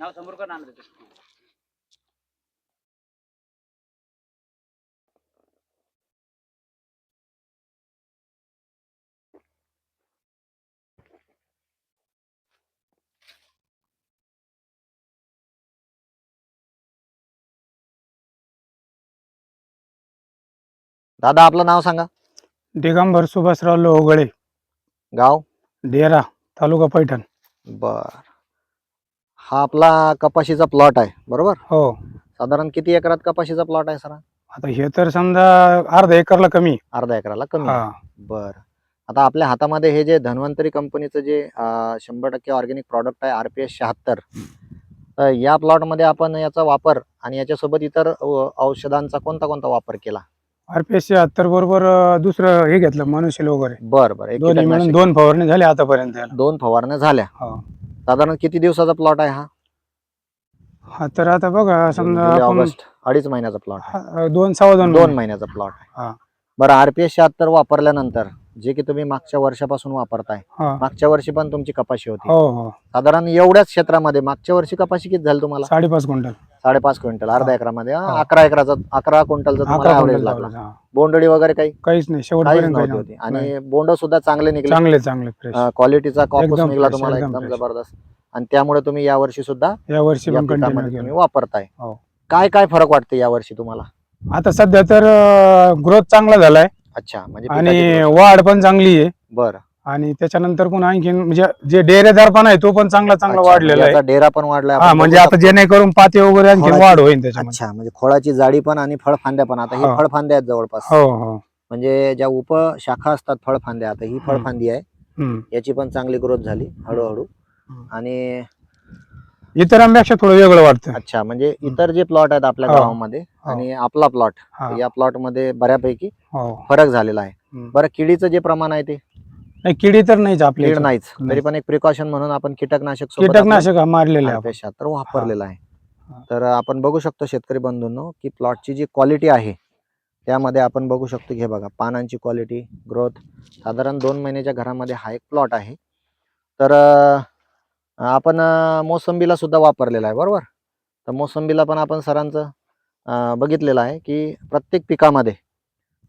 नाव समोर कर नांद दादा आपलं नाव सांगा. दिगंबर सुभाषराव लोहगळे. गाव? डेरा तालुका पैठण. बर. हा आपला कपाशीचा प्लॉट आहे बरोबर? हो. साधारण किती एकरात कपाशीचा प्लॉट आहे सर? आता हे तर समजा अर्धा एकरला कमी. अर्धा एकराला कमी. हा. बर. आता आपल्या हातामध्ये हे जे धन्वंतरी कंपनीचं जे अं, शंभर टक्के ऑर्गॅनिक प्रॉडक्ट आहे आर पी एस शहात्तर तर या प्लॉटमध्ये आपण याचा वापर आणि याच्यासोबत इतर अ, औषधांचा कोणता कोणता वापर केला? आरपीएससी हत्तर बरोबर अं, दुसरं हे घेतलं मनुष्य वगैरे. बर बर. एक दोन्ही मिळून कीटकनाशक. दोन फवारणी झाले आतापर्यंत याला. दोन फवारण्या झाल्या. हो. साधारण किती दिवसाचा प्लॉट आहे हा? हा तर आता बघा समजा जुलै, आपण ऑगस्ट अडीच महिन्याचा प्लॉट हा, दोन सव्वा दोन दोन महिने. महिन्याचा प्लॉट हा. आहे बरं आरपीएस शहात्तर वापरल्यानंतर जे की तुम्ही मागच्या वर्षापासून वापरताय हा. मागच्या वर्षी पण तुमची कपाशी होती. हो हो. साधारण एवढ्याच क्षेत्रामध्ये मागच्या वर्षी कपाशी किती झाली तुम्हाला? साडेपाच क्विंटल. साडेपाच क्विंटल अर्धा एकरामध्ये हा. अकरा एकराचा अकरा क्विंटलचा तुम्हाला अकरा क्विंटल लागला. लावलं, हा. बोंडळी वगैरे काही? काहीच नाही काहीच शेवटपर्यंत काही नव्हती होती. नव्हतं. आणि बोंड सुद्धा चांगले निघले. चांगले चांगले फ्रेश क्वालिटीचा कॉपस एकदम निघला fresh, तुम्हाला एकदम एकदम fresh. जबरदस्त. आणि त्यामुळे तुम्ही या वर्षी सुद्धा या वर्षी या पण कंटिन्यू पिकामध्ये तुम्ही केलं वापरताय. हो. काय काय फरक वाटते या वर्षी तुम्हाला? आता सध्या तर ग्रोथ चांगला झालाय. अच्छा म्हणजे आणि पिकाची growth. वाढ पण चांगली आहे. बरं. आणि त्याच्यानंतर पण आणखीन म्हणजे जे डेरेदार पण आहे तो पण चांगला चांगला अच्छा, वाढलेला म्हणजे आहे डेरा पण वाढलाय हा आपण म्हणजे बघू आता शकतो. जेणेकरून पाते वगैरे आणखी फळाची- वाढ होईल त्याच्यामध्ये अच्छा म्हणजे खोळाची जाडी पण आणि फळफांद्या पण आता ही हा. फळफांद्या आहेत जवळपास हो हो म्हणजे ज्या उपशाखा असतात फळफांद्या आता ही फळफांदी आहे हम्म. याची पण चांगली ग्रोथ झाली हळूहळू हम्म. आणि इतरांपेक्षा थोडं वेगळं वाटतं अच्छा म्हणजे इतर जे प्लॉट आहेत आपल्या हा. गावामध्ये आणि आपला प्लॉट हा. या प्लॉटमध्ये बऱ्यापैकी हो फरक झालेला आहे हम्म. बरं किडीचं जे प्रमाण आहे ते नाही किडी तर नाहीच आपली कीड नाहीच नाही. तरी पण एक प्रिकॉशन म्हणून आपण कीटकनाशक सोबत कीटकनाशक हा मारलेले आहे आपण. RPS वापरलेला आहे. तर आपण बघू शकतो शेतकरी बंधूंनो की प्लॉटची जी क्वालिटी आहे त्यामध्ये आपण बघू शकतो की हे बघा पानांची क्वालिटी ग्रोथ साधारण दोन महिन्याच्या घरामध्ये हा एक प्लॉट आहे तर अं, आपण अं, मोसंबीला सुद्धा वापरलेला आहे बरोबर तर मोसंबीला पण आपण सरांचं अं, बघितलेलं आहे की प्रत्येक पिकामध्ये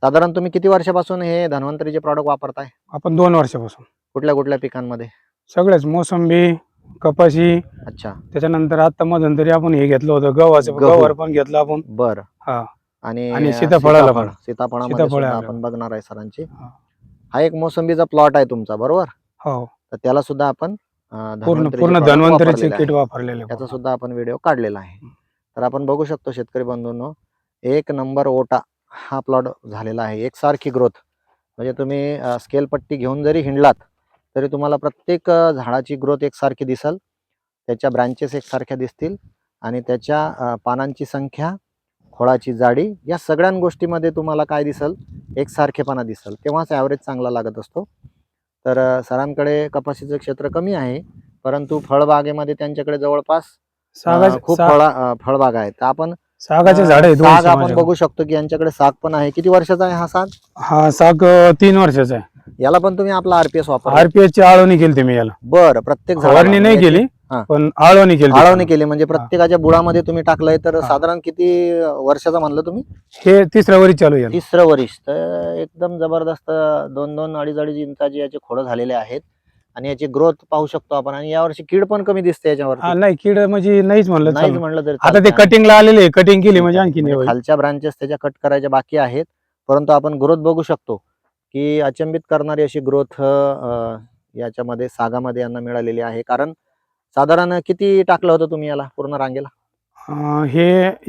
साधारण तुम्ही किती वर्षापासून हे धन्वंतरीचे प्रॉडक्ट वापरताय? आपण दोन वर्षापासून. कुठल्या कुठल्या पिकांमध्ये? सगळेच. मोसंबी कपाशी अच्छा. त्याच्यानंतर आता मधून आपण हे घेतलं होतं. गव्हाचं गहू. गव्हावर पण घेतलं आपण. बर. हा. आणि सीताफळाला सीताफळ पण. सीताफळामध्ये सीताफळ सुद्धा आपण बघणार आहे सरांची. हा. हा एक मोसंबीचा प्लॉट आहे तुमचा बरोबर? हो. तर त्याला सुद्धा आपण अं, पूर्ण धन्वंतरीचे पूर्ण product धन्वंतरीचे वापरलेले किट आहे. वापरलेले त्याचा सुद्धा आपण व्हिडिओ काढलेला आहे. तर आपण बघू शकतो शेतकरी बंधूंनो एक नंबर ओटा हा प्लॉट झालेला आहे. एकसारखी ग्रोथ म्हणजे तुम्ही स्केल पट्टी घेऊन जरी हिंडलात तरी तुम्हाला प्रत्येक झाडाची ग्रोथ एकसारखी दिसल. त्याच्या ब्रांचेस एकसारख्या दिसतील आणि त्याच्या पानांची संख्या खोळाची जाडी या सगळ्या गोष्टीमध्ये तुम्हाला काय दिसल? एकसारखेपणा दिसल. तेव्हाच ॲव्हरेज चांगला लागत असतो. तर सरांकडे कपाशीचं क्षेत्र कमी आहे परंतु फळबागेमध्ये त्यांच्याकडे जवळपास खूप फळा फळबाग आहेत. तर आपण सागाचे झाड आहे साग आपण. बघू शकतो की यांच्याकडे साग पण आहे. किती वर्षाचा आहे हा साग? हा साग अं, तीन वर्षाचा आहे. याला पण तुम्ही आपला आरपीएस वापर आरपीएस ची आळवणी केली मी याला. बरं प्रत्येक झाडाला फवारणी नाही म्हणजे केली हा. पण आळवणी केली आळवणी केली म्हणजे प्रत्येकाच्या बुडामध्ये तुम्ही टाकलंय तर. साधारण किती वर्षाचा म्हणलं तुम्ही? हे तिसऱ्या वरी चालू आहे तिसरं वरिष्ठ तर एकदम जबरदस्त दोन दोन अडीच अडीच इंचाचे याचे खोडं झालेले आहेत. आणि याची ग्रोथ पाहू शकतो आपण आणि यावर्षी कीड पण कमी दिसते याच्यावर हा नाही कीड म्हणजे नाहीच म्हणलं नाहीच चालू. म्हणलं तरी आता ते. कटिंगला आलेले कटिंग केली म्हणजे आणखी. नाही म्हणजे. खालच्या ब्रांचेस त्याच्या कट करायच्या बाकी आहेत परंतु आपण ग्रोथ बघू शकतो की अचंबित करणारी अशी ग्रोथ याच्यामध्ये सागामध्ये यांना मिळालेली आहे कारण साधारण किती टाकलं होतं तुम्ही याला पूर्ण रांगेला हे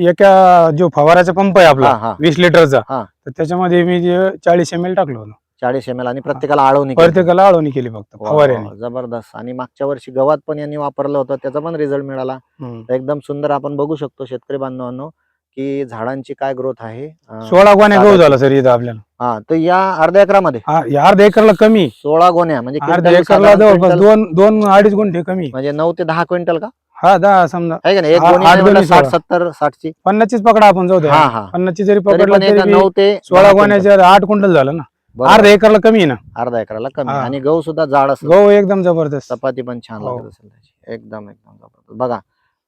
एका जो फवाराचा पंप आहे हा आपला हा वीस लिटरचा हा. तर त्याच्यामध्ये मी जे चाळीस एम एल टाकलं होतं चाळीस एम एल आणि प्रत्येकाला आळवणी केली. प्रत्येकाला आळवणी केली फक्त वा, फवाऱ्याने वा, जबरदस्त. आणि मागच्या वर्षी गव्हात पण यांनी वापरलं होतं त्याचा पण रिझल्ट मिळाला. हम्म. एकदम सुंदर आपण बघू शकतो शेतकरी बांधवांनो की झाडांची काय ग्रोथ आहे अं, सोळा गोण्या गहू. झाला सर इथं आपल्याला. हा तर या अर्ध्या एकरामध्ये. हा या अर्धा एकरला कमी. सोळा गोण्या म्हणजे अर्ध्या क्विंटल एकरला साधारण जवळपास क्विंटल- दोन दोन अडीच गुंठे कमी. म्हणजे नऊ ते दहा क्विंटल का? हा दहा समजा. आहे का नाही? एक गोणी आठ साठ सोळा. सत्तर साठची. पन्नासचीच पकडा आपण जाऊ द्या. हा हा. पन्नासची जरी तरी पकडलं पण एक तरी नऊ ते सोळा दहा गोण्याच्या आठ क्विंटल झालं ना. अर्धा. एकरला कमी आहे ना? अर्धा एकराला कमी हा. आणि गहू सुद्धा जाड असतो गहू एकदम जबरदस्त. चपाती पण छान हो. लागत असेल त्याची. एकदम एकदम जबरदस्त. बघा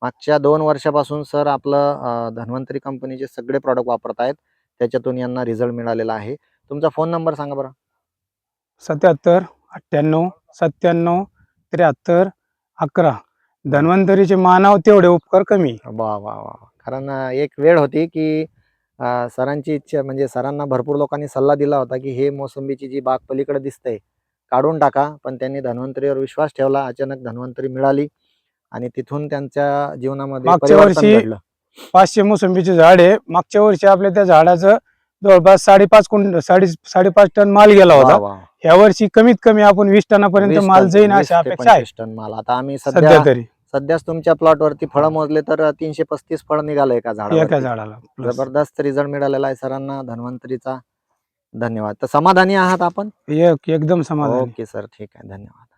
मागच्या दोन वर्षापासून सर आपलं अं, धन्वंतरी कंपनीचे सगळे प्रॉडक्ट वापरत आहेत. त्याच्यातून यांना रिझल्ट मिळालेला आहे. तुमचा फोन नंबर सांगा बरं. सत्याहत्तर अठ्ठ्याण्णव सत्त्याण्णव त्र्याहत्तर अकरा. धन्वंतरीचे मानव तेवढे उपकार कमी वा वा वा. कारण अं, एक वेळ होती की सरांची इच्छा म्हणजे सरांना भरपूर लोकांनी सल्ला दिला होता की हे मोसंबीची जी बाग पलीकडे दिसते काढून टाका. पण त्यांनी धन्वंतरीवर विश्वास ठेवला. अचानक धन्वंतरी मिळाली आणि तिथून त्यांच्या जीवनामध्ये मागच्या वर्षी पाचशे मोसंबीचे झाड आहे मागच्या वर्षी आपल्या त्या झाडाचं जवळपास साडेपाच कुंड साडे साडेपाच टन माल गेला होता. या वर्षी कमीत कमी आपण वीस टनापर्यंत माल जाईन अशी अपेक्षा आहे. टन माल. आता आम्ही सध्या तरी. सध्याच तुमच्या प्लॉट वरती फळं मोजले तर तीनशे पस्तीस फळ निघाले एका झाडाला plus. जबरदस्त रिझल्ट मिळालेला आहे सरांना धन्वंतरीचा. धन्यवाद. तर समाधानी आहात आपण? एक एकदम समाधान. ओके सर ठीक आहे. धन्यवाद.